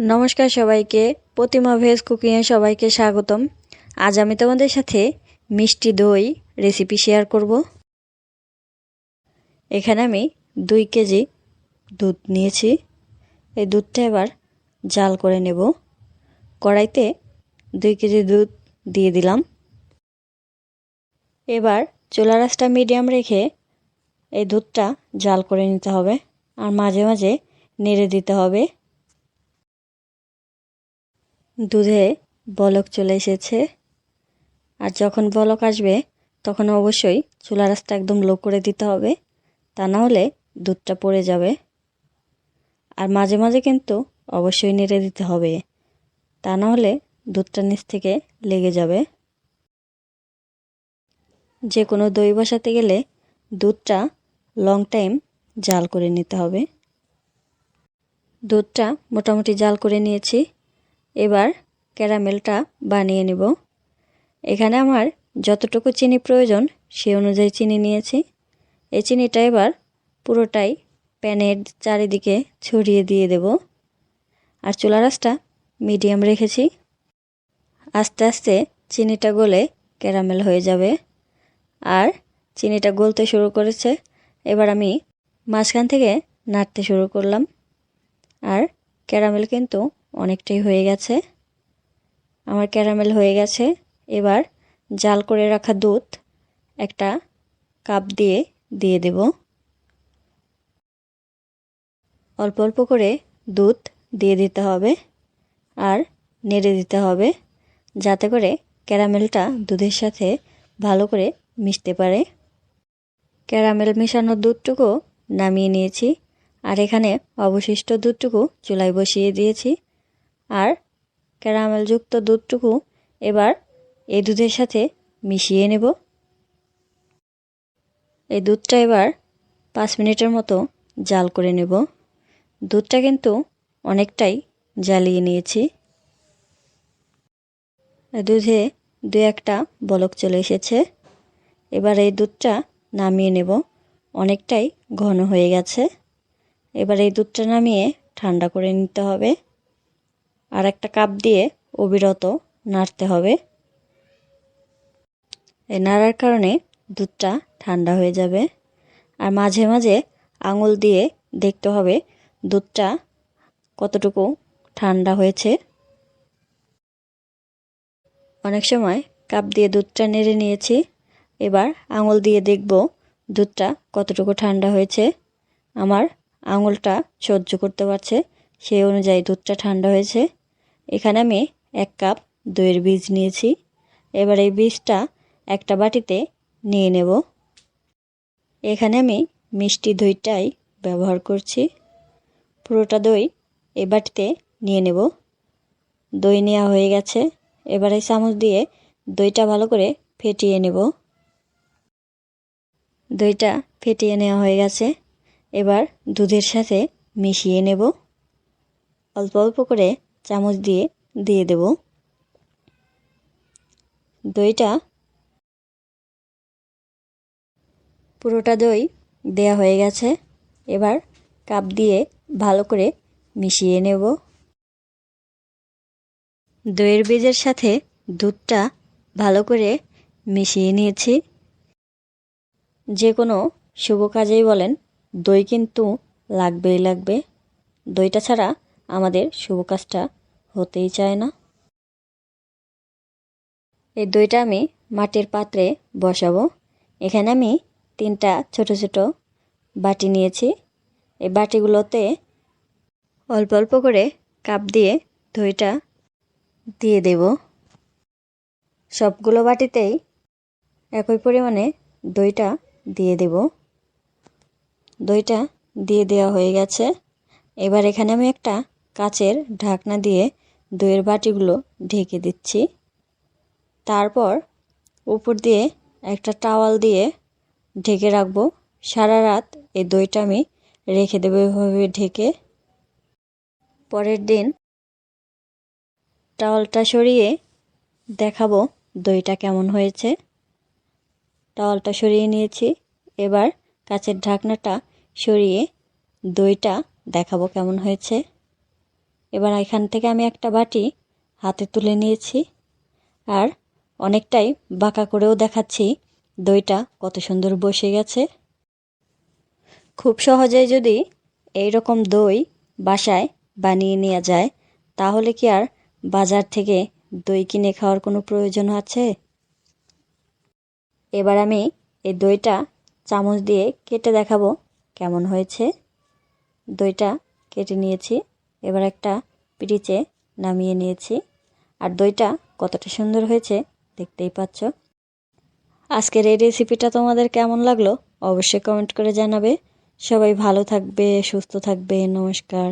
নমস্কার সবাইকে, প্রতিমা ভেজ কুকিংয়ে সবাইকে স্বাগতম। আজ আমি তোমাদের সাথে মিষ্টি দই রেসিপি শেয়ার করব। এখানে আমি দুই কেজি দুধ নিয়েছি। এই দুধটা এবার জাল করে নেব। কড়াইতে দুই কেজি দুধ দিয়ে দিলাম। এবার চুলা রাসটা মিডিয়াম রেখে এই দুধটা জাল করে নিতে হবে। আর মাঝে মাঝে নেড়ে দিতে হবে। দুধে বলক চলে এসেছে। আর যখন বলক আসবে, তখন অবশ্যই চুলা রাস্তা একদম লো করে দিতে হবে, তা না হলে দুধটা পড়ে যাবে। আর মাঝে মাঝে কিন্তু অবশ্যই নেড়ে দিতে হবে, তা না হলে দুধটা নিচ থেকে লেগে যাবে। যে কোনো দই বসাতে গেলে দুধটা লং টাইম জাল করে নিতে হবে। দুধটা মোটামুটি জাল করে নিয়েছি এবার ক্যারামেলটা বানিয়ে নেব। এখানে আমার যতটুকু চিনি প্রয়োজন সে অনুযায়ী চিনি নিয়েছি। এই চিনিটা এবার পুরোটাই প্যানের চারিদিকে ছড়িয়ে দিয়ে দেব। আর চুলা রাসটা মিডিয়াম রেখেছি। আস্তে আস্তে চিনিটা গলে ক্যারামেল হয়ে যাবে। আর চিনিটা গলতে শুরু করেছে। এবার আমি মাঝখান থেকে নাড়তে শুরু করলাম। আর ক্যারামেল কিন্তু অনেকটাই হয়ে গেছে। আমার ক্যারামেল হয়ে গেছে। এবার জাল করে রাখা দুধ একটা কাপ দিয়ে দিয়ে দেব। অল্প অল্প করে দুধ দিয়ে দিতে হবে আর নেড়ে দিতে হবে যাতে করে ক্যারামেলটা দুধের সাথে ভালো করে মিশতে পারে। ক্যারামেল মেশানো দুধটুকু নামিয়ে নিয়েছি আর এখানে অবশিষ্ট দুধটুকু চুলায় বসিয়ে দিয়েছি। আর ক্যারামেলযুক্ত দুধটুকু এবার এই দুধের সাথে মিশিয়ে নেব। এই দুধটা এবার পাঁচ মিনিটের মতো জাল করে নেব। দুধটা কিন্তু অনেকটাই জ্বালিয়ে নিয়েছি। দুধে দু একটা বলক চলে এসেছে। এবার এই দুধটা নামিয়ে নেব। অনেকটাই ঘন হয়ে গেছে। এবার এই দুধটা নামিয়ে ঠান্ডা করে নিতে হবে। আর একটা কাপ দিয়ে অবিরত নাড়তে হবে। এই নাড়ার কারণে দুধটা ঠান্ডা হয়ে যাবে। আর মাঝে মাঝে আঙুল দিয়ে দেখতে হবে দুধটা কতটুকু ঠান্ডা হয়েছে। অনেক সময় কাপ দিয়ে দুধটা নেড়ে নিয়েছি। এবার আঙুল দিয়ে দেখব দুধটা কতটুকু ঠান্ডা হয়েছে। আমার আঙুলটা সহ্য করতে পারছে, সেই অনুযায়ী দুধটা ঠান্ডা হয়েছে। এখানে আমি এক কাপ দইয়ের বীজ নিয়েছি। এবার এই বীজটা একটা বাটিতে নিয়ে নেব। এখানে আমি মিষ্টি দইটাই ব্যবহার করছি। পুরোটা দই এই বাটিতে নিয়ে নেব। দই নেওয়া হয়ে গেছে। এবার এই চামচ দিয়ে দইটা ভালো করে ফেটিয়ে নেব। দইটা ফেটিয়ে নেওয়া হয়ে গেছে। এবার দুধের সাথে মিশিয়ে নেব। অল্প অল্প করে চামচ দিয়ে দিয়ে দেব। দইটা পুরোটা দই দেয়া হয়ে গেছে। এবার কাপ দিয়ে ভালো করে মিশিয়ে নেব। দইয়ের বীজের সাথে দুধটা ভালো করে মিশিয়ে নিয়েছি। যে কোনো শুভ কাজেই বলেন, দই কিন্তু লাগবেই লাগবে। দইটা ছাড়া আমাদের শুভ কাজটা হতেই চায় না। এই দইটা আমি মাটির পাত্রে বসাবো। এখানে আমি তিনটা ছোট ছোট বাটি নিয়েছি। এই বাটিগুলোতে অল্প অল্প করে কাপ দিয়ে দইটা দিয়ে দেব। সবগুলো বাটিতেই একই পরিমাণে দইটা দিয়ে দেব। দইটা দিয়ে দেওয়া হয়ে গেছে। এবার এখানে আমি একটা কাচের ঢাকনা দিয়ে দইয়ের বাটিগুলো ঢেকে দিচ্ছি। তারপর উপর দিয়ে একটা টাওয়াল দিয়ে ঢেকে রাখব। সারা রাত এই দইটা আমি রেখে দেবো এভাবে ঢেকে। পরের দিন টাওয়ালটা সরিয়ে দেখাবো দইটা কেমন হয়েছে। টাওয়ালটা সরিয়ে নিয়েছি। এবার কাচের ঢাকনাটা সরিয়ে দইটা দেখাবো কেমন হয়েছে। এবার এখান থেকে আমি একটা বাটি হাতে তুলে নিয়েছি। আর অনেকটাই বাঁকা করেও দেখাচ্ছি দইটা কত সুন্দর বসে গেছে। খুব সহজেই যদি এই রকম দই বাসায় বানিয়ে নেওয়া যায়, তাহলে কি আর বাজার থেকে দই কিনে খাওয়ার কোনো প্রয়োজন আছে? এবার আমি এই দইটা চামচ দিয়ে কেটে দেখাবো কেমন হয়েছে। দইটা কেটে নিয়েছি এবার একটা পিরিচে নামিয়ে নিয়েছি। আর দইটা কতটা সুন্দর হয়েছে দেখতেই পাচ্ছ। আজকের এই রেসিপিটা তোমাদের কেমন লাগল? অবশ্যই কমেন্ট করে জানাবে। সবাই ভালো থাকবে, সুস্থ থাকবে, নমস্কার।